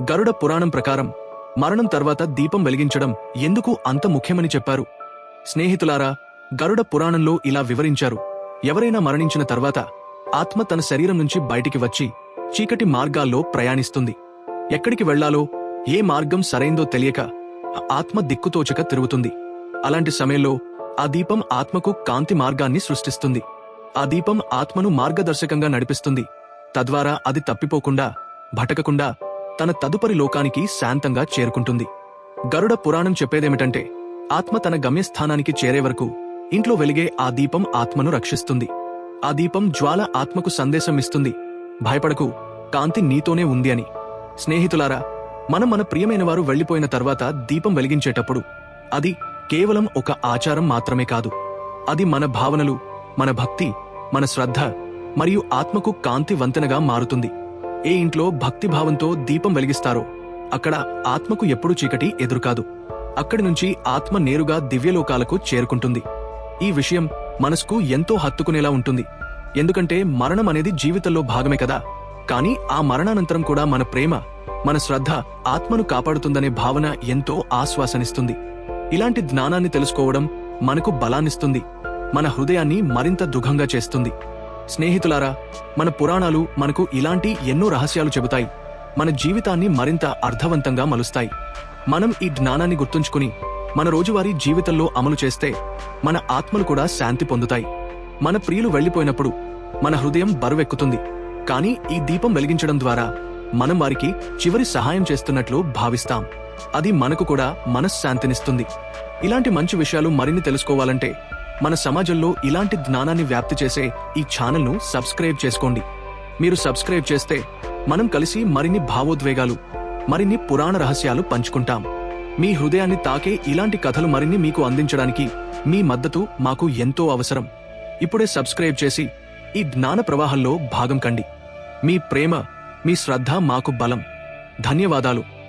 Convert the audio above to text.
గరుడ పురాణం ప్రకారం మరణం తర్వాత దీపం వెలిగించడం ఎందుకు అంత ముఖ్యమని చెప్పారు? స్నేహితులారా గరుడ పురాణంలో ఇలా వివరించారు. ఎవరైనా మరణించిన తర్వాత ఆత్మ తన శరీరం నుంచి బయటికి వచ్చి చీకటి మార్గాల్లో ప్రయాణిస్తుంది. ఎక్కడికి వెళ్ళాలో ఏ మార్గం సరైందో తెలియక ఆ ఆత్మ దిక్కుతోచక తిరుగుతుంది. అలాంటి సమయంలో ఆ దీపం ఆత్మకు కాంతి మార్గాన్ని సృష్టిస్తుంది. ఆ దీపం ఆత్మను మార్గదర్శకంగా నడిపిస్తుంది. తద్వారా అది తప్పిపోకుండా భటకకుండా తన తదుపరి లోకానికి శాంతంగా చేరుకుంటుంది. గరుడ పురాణం చెప్పేదేమిటంటే ఆత్మ తన గమ్యస్థానానికి చేరే వరకు ఇంట్లో వెలిగే ఆ దీపం ఆత్మను రక్షిస్తుంది. ఆ దీపం జ్వాల ఆత్మకు సందేశం ఇస్తుంది. భయపడకు కాంతి నీతోనే ఉంది అని. స్నేహితులారా మనం మన ప్రియమైన వారు వెళ్ళిపోయిన తర్వాత దీపం వెలిగించేటప్పుడు అది కేవలం ఒక ఆచారం మాత్రమే కాదు. అది మన భావనలు మన భక్తి మన శ్రద్ధ మరియు ఆత్మకు కాంతి వంతెనగా మారుతుంది. ఏ ఇంట్లో భక్తి భావంతో దీపం వెలిగిస్తారో అక్కడ ఆత్మకు ఎప్పుడు చీకటి ఎదురుకాదు. అక్కడి నుంచి ఆత్మ నేరుగా దివ్యలోకాలకు చేరుకుంటుంది. ఈ విషయం మనసుకు ఎంతో హత్తుకునేలా ఉంటుంది. ఎందుకంటే మరణం అనేది జీవితంలో భాగమే కదా. కానీ ఆ మరణానంతరం కూడా మన ప్రేమ మన శ్రద్ధ ఆత్మను కాపాడుతుందనే భావన ఎంతో ఆశ్వాసనిస్తుంది. ఇలాంటి జ్ఞానాన్ని తెలుసుకోవడం మనకు బలాన్నిస్తుంది. మన హృదయాన్ని మరింత దుఃఖంగా చేస్తుంది. స్నేహితులారా మన పురాణాలు మనకు ఇలాంటి ఎన్నో రహస్యాలు చెబుతాయి. మన జీవితాన్ని మరింత అర్థవంతంగా మలుస్తాయి. మనం ఈ జ్ఞానాన్ని గుర్తుంచుకుని మన రోజువారీ జీవితంలో అమలు చేస్తే మన ఆత్మలు కూడా శాంతి పొందుతాయి. మన ప్రియులు వెళ్ళిపోయినప్పుడు మన హృదయం బరువెక్కుతుంది. కానీ ఈ దీపం వెలిగించడం ద్వారా మనం వారికి చివరి సహాయం చేస్తున్నట్లు భావిస్తాం. అది మనకు కూడా మనశ్శాంతినిస్తుంది. ఇలాంటి మంచి విషయాలు మరిన్ని తెలుసుకోవాలంటే మన సమాజంలో ఇలాంటి జ్ఞానాన్ని వ్యాప్తి చేసే ఈ ఛానల్ను సబ్స్క్రైబ్ చేసుకోండి. మీరు సబ్స్క్రైబ్ చేస్తే మనం కలిసి మరిన్ని భావోద్వేగాలు మరిన్ని పురాణ రహస్యాలు పంచుకుంటాం. మీ హృదయాన్ని తాకే ఇలాంటి కథలు మరిన్ని మీకు అందించడానికి మీ మద్దతు మాకు ఎంతో అవసరం. ఇప్పుడే సబ్స్క్రైబ్ చేసి ఈ జ్ఞాన ప్రవాహంలో భాగం కండి. మీ ప్రేమ మీ శ్రద్ధ మాకు బలం. ధన్యవాదాలు.